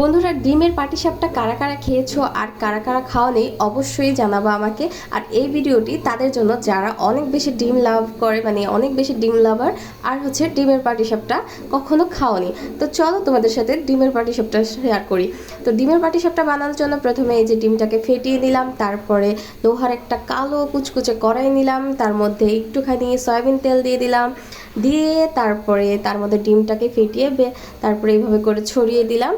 বন্ধুরা, ডিমের পাটিসাপটা কারা কারা খেয়েছো আর কারা কারা খাওয়া নেই অবশ্যই জানাব আমাকে। আর এই ভিডিওটি তাদের জন্য যারা অনেক বেশি ডিম লাভ করে মানে অনেক বেশি ডিম লাভার, আর হচ্ছে ডিমের পাটিসাপটা কখনো খাওয়ানি তো চলো তোমাদের সাথে ডিমের পাটিসাপটা শেয়ার করি। তো ডিমের পাটিসাপটা বানানোর জন্য প্রথমে এই যে ডিমটাকে ফেটিয়ে নিলাম, তারপরে লোহার একটা কালো কুচকুচে কড়াই নিলাম, তার মধ্যে একটুখানি সয়াবিন তেল দিয়ে দিলাম দিয়ে তারপরে তার মধ্যে ডিমটাকে ফেটিয়ে তারপরে এইভাবে করে ছড়িয়ে দিলাম।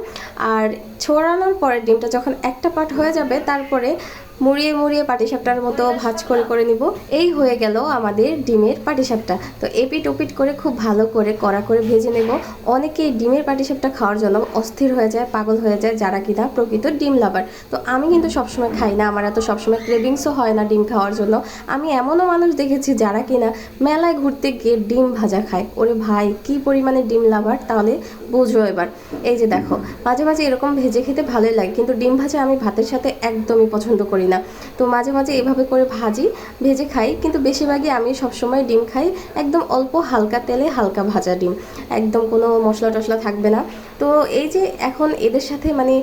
আর ছড়ানোর পরে ডিমটা যখন একটা পাট হয়ে যাবে, তারপরে মুড়িয়ে মুড়িয়ে পাটিসাপটার মতো ভাজ করে করে নিব। এই হয়ে গেল আমাদের ডিমের পাটিসাপটা। তো এপিট ওপিট করে খুব ভালো করে কড়া করে ভেজে নেব। অনেকেই ডিমের পাটিসাপটা খাওয়ার জন্য অস্থির হয়ে যায়, পাগল হয়ে যায়, যারা কিনা প্রকৃত ডিম লাভার। তো আমি কিন্তু সবসময় খাই না, আমার এত সবসময় ক্রেভিংসও হয় না ডিম খাওয়ার জন্য। আমি এমনও মানুষ দেখেছি যারা কিনা মেলায় ঘুরতে গিয়ে ডিম ভাজা খায়। ওরে ভাই, কি পরিমাণে ডিম লাভার, তাহলে বুঝো এবার। এই যে দেখো, মাঝে মাঝে এরকম ভেজে খেতে ভালোই লাগে, কিন্তু ডিম ভাজা আমি ভাতের সাথে একদমই পছন্দ করি না। তো মাঝে মাঝে এভাবে করে ভাজি, ভেজে খাই, কিন্তু বেশিরভাগই আমি সবসময় ডিম খাই একদম অল্প হালকা তেলে হালকা ভাজা ডিম। একদম কোনো মশলা টশলা থাকবে না। তো এই যে এখন এদের সাথে মানে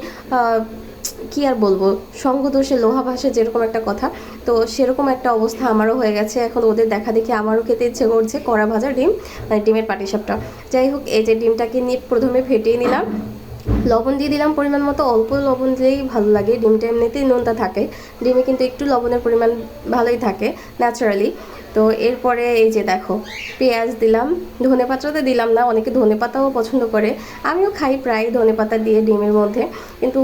কি আর বলব? সঙ্গদোষে লোহা ভাসে যেরকম একটা কথা, তো সেরকম একটা অবস্থা আমারও হয়ে গেছে। এখন ওদের দেখা দেখি আমারও খেতে ইচ্ছে করছে কড়া ভাজা ডিম মানে ডিমের পাটিসাপটা যাই হোক, এই যে ডিমটাকে নিয়ে প্রথমে ফেটিয়ে নিলাম। লবণ দিয়ে দিলাম পরিমাণ মতো, অল্প লবণ দিলেই ভালো লাগে। ডিমটা এমনিতেই নোনতা থাকে। ডিমে কিন্তু একটু লবণের পরিমাণ ভালোই থাকে ন্যাচারালি তো এরপরে এই যে দেখো, পেঁয়াজ দিলাম, ধনে পাতাতে দিলাম না, অনেকে ধনে পাতাও পছন্দ করে। আমিও খাই প্রায় ধনে পাতা দিয়ে ডিমের মধ্যে, কিন্তু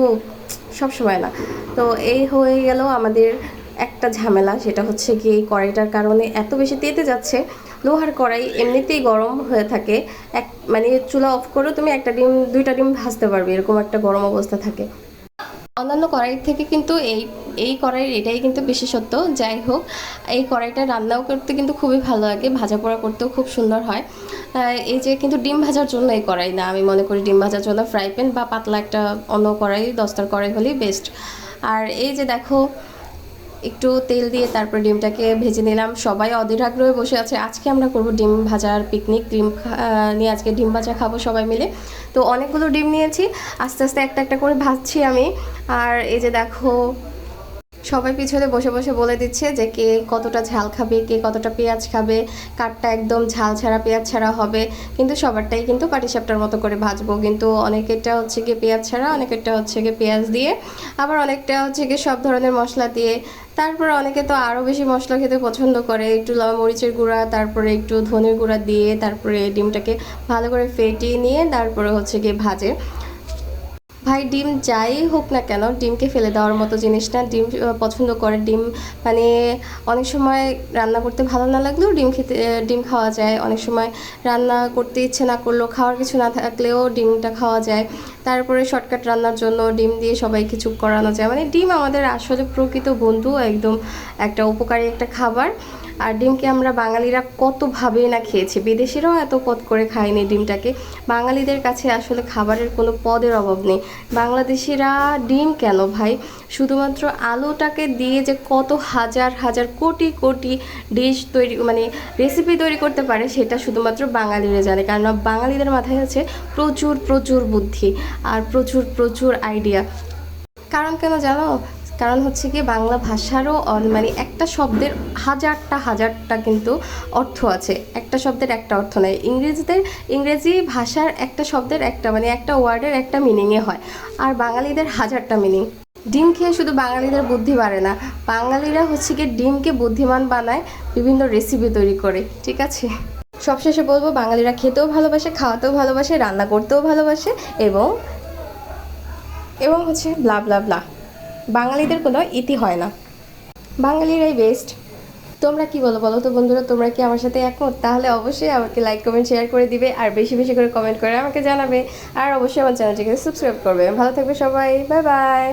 সব সময় না। তো এই হয়ে গেল আমাদের একটা ঝামেলা, সেটা হচ্ছে কি এই কড়াইটার কারণে এত বেশি তেতে যাচ্ছে, লোহার কড়াই এমনিতেই গরম হয়ে থাকে। এক মানে চুলা অফ করেও তুমি একটা ডিম, দুইটা ডিম ভাজতে পারবে, এরকম একটা গরম অবস্থা থাকে। অন্যান্য কড়াই থেকে কিন্তু এই এই কড়াইয়ের এটাই কিন্তু বিশেষত্ব যাই হোক, এই কড়াইটা রান্নাও করতে কিন্তু খুবই ভালো লাগে, ভাজা পোড়া করতেও খুব সুন্দর হয়। এই যে কিন্তু ডিম ভাজার জন্য এই কড়াই না, আমি মনে করি ডিম ভাজার জন্য ফ্রাই প্যান বা পাতলা একটা অন্য কড়াই দস্তার কড়াই হলেই বেস্ট আর এই যে দেখো, একটু তেল দিয়ে তারপর ডিমটাকে ভেজে নিলাম। সবাই অধীর আগ্রহে বসে আছে, আজকে আমরা করব ডিম ভাজার পিকনিক ডিম নিয়ে আজকে ডিম ভাজা খাব সবাই মিলে। তো অনেকগুলো ডিম নিয়েছি, আস্তে আস্তে একটা একটা করে ভাজছি আমি। আর এই যে দেখো সবাই পিছনে বসে বসে বলে দিচ্ছে যে কে কতটা ঝাল খাবে, কে কতটা পেঁয়াজ খাবে, কাঠটা একদম ঝাল ছাড়া, পেঁয়াজ ছাড়া হবে। কিন্তু সবারটাই কিন্তু পাটিসাপটার মতো করে ভাজবো। কিন্তু অনেকেরটা হচ্ছে গিয়ে পেঁয়াজ ছাড়া, অনেকেরটা হচ্ছে গিয়ে পেঁয়াজ দিয়ে, আবার অনেকটা হচ্ছে গিয়ে সব ধরনের মশলা দিয়ে। তারপর অনেকে তো আরও বেশি মশলা খেতে পছন্দ করে, একটু মরিচের গুঁড়া, তারপরে একটু ধনের গুঁড়া দিয়ে, তারপরে ডিমটাকে ভালো করে ফেটিয়ে নিয়ে, তারপরে হচ্ছে গিয়ে ভাজে। ভাই, ডিম যাই হোক না কেন, ডিমকে ফেলে দেওয়ার মতো জিনিস না। ডিম পছন্দ করে ডিম। মানে অনেক সময় রান্না করতে ভালো না লাগলেও ডিম খেতে, ডিম খাওয়া যায়। অনেক সময় রান্না করতে ইচ্ছে না করলেও, খাওয়ার কিছু না থাকলেও ডিমটা খাওয়া যায়। তারপরে শর্টকাট রান্নার জন্য ডিম দিয়ে সবাইকে চুপ করানো যায়। মানে ডিম আমাদের আসলে প্রকৃত বন্ধু, একদম একটা উপকারী একটা খাবার। আর ডিমকে আমরা বাঙালিরা কতভাবেই না খেয়েছি। বিদেশিরাও এত পদ করে খায়নি ডিমটাকে। বাঙালিদের কাছে আসলে খাবারের কোনো পদের অভাব নেই। বাংলাদেশিরা ডিম কেন ভাই? শুধুমাত্র আলুটাকে দিয়ে যে কত হাজার হাজার কোটি কোটি ডিশ তৈরি মানে রেসিপি তৈরি করতে পারে, সেটা শুধুমাত্র বাঙালিরা জানে। কারণ বাঙালিদের মাথায় আছে প্রচুর প্রচুর বুদ্ধি আর প্রচুর প্রচুর আইডিয়া কারণ কেন জানো? কারণ হচ্ছে কি বাংলা ভাষারও মানে একটা শব্দের হাজারটা হাজারটা কিন্তু অর্থ আছে। একটা শব্দের একটা অর্থ নেই। ইংরেজিদের, ইংরেজি ভাষার একটা শব্দের একটা মানে একটা ওয়ার্ডের একটা মিনিংয়ে হয়। আর বাঙালিদের হাজারটা মিনিং ডিম খেয়ে শুধু বাঙালিদের বুদ্ধি বাড়ে না। বাঙালিরা হচ্ছে কি ডিমকে বুদ্ধিমান বানায়, বিভিন্ন রেসিপি তৈরি করে। ঠিক আছে? সবশেষে বলব, বাঙালিরা খেতেও ভালোবাসে, খাওয়াতেও ভালোবাসে, রান্না করতেও ভালোবাসে এবং এবং হচ্ছে ব্লা ব্লা ব্লা বাঙালিদের কোনো ইতি হয় না। বাঙালিরাই বেস্ট তোমরা কি বলো বলো তো বন্ধুরা, তোমরা কি আমার সাথে একমত? তাহলে অবশ্যই আমাকে লাইক কমেন্ট শেয়ার করে দিবে আর বেশি বেশি করে কমেন্ট করে আমাকে জানাবে। আর অবশ্যই আমার চ্যানেলটিকে সাবস্ক্রাইব করবে। ভালো থাকবে সবাই। Bye bye